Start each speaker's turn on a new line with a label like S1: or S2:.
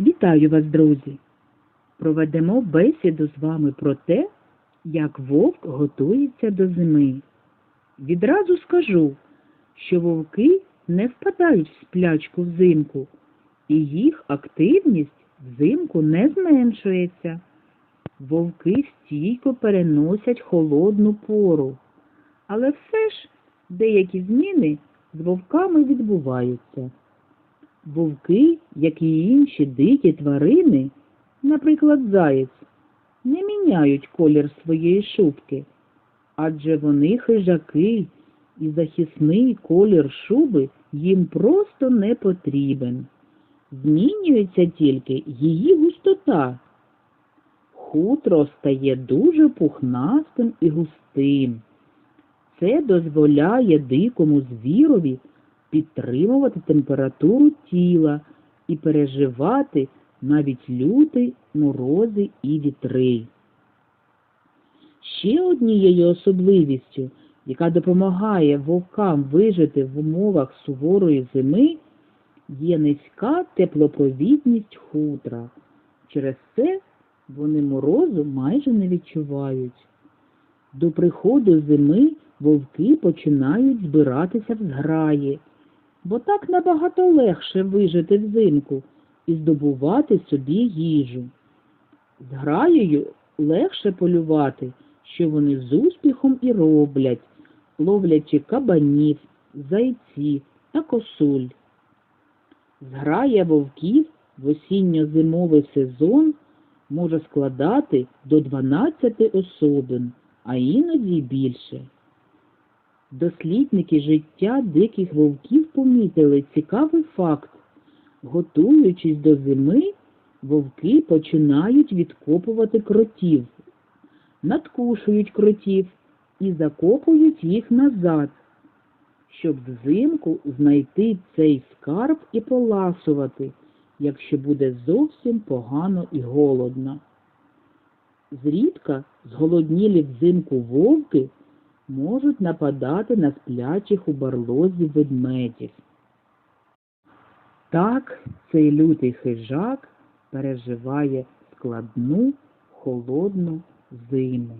S1: Вітаю вас, друзі! Проведемо бесіду з вами про те, як вовк готується до зими. Відразу скажу, що вовки не впадають в сплячку взимку, і їх активність взимку не зменшується. Вовки стійко переносять холодну пору, але все ж деякі зміни з вовками відбуваються. Вовки, як і інші дикі тварини, наприклад, заєць, не міняють колір своєї шубки, адже вони хижаки, і захисний колір шуби їм просто не потрібен. Змінюється тільки її густота. Хутро стає дуже пухнастим і густим. Це дозволяє дикому звірові підтримувати температуру тіла і переживати навіть люті морози і вітри. Ще однією особливістю, яка допомагає вовкам вижити в умовах суворої зими, є низька теплопровідність хутра. Через це вони морозу майже не відчувають. До приходу зими вовки починають збиратися в зграї, бо так набагато легше вижити взимку і здобувати собі їжу. Зграєю легше полювати, що вони з успіхом і роблять, ловлячи кабанів, зайців та косуль. Зграя вовків в осінньо-зимовий сезон може складати до 12 особин, а іноді більше. Дослідники життя диких вовків помітили цікавий факт. Готуючись до зими, вовки починають відкопувати кротів, надкушують кротів і закопують їх назад, щоб взимку знайти цей скарб і поласувати, якщо буде зовсім погано і голодно. Зрідка зголоднілі взимку вовки можуть нападати на сплячих у барлозі ведмедів. Так цей лютий хижак переживає складну холодну зиму.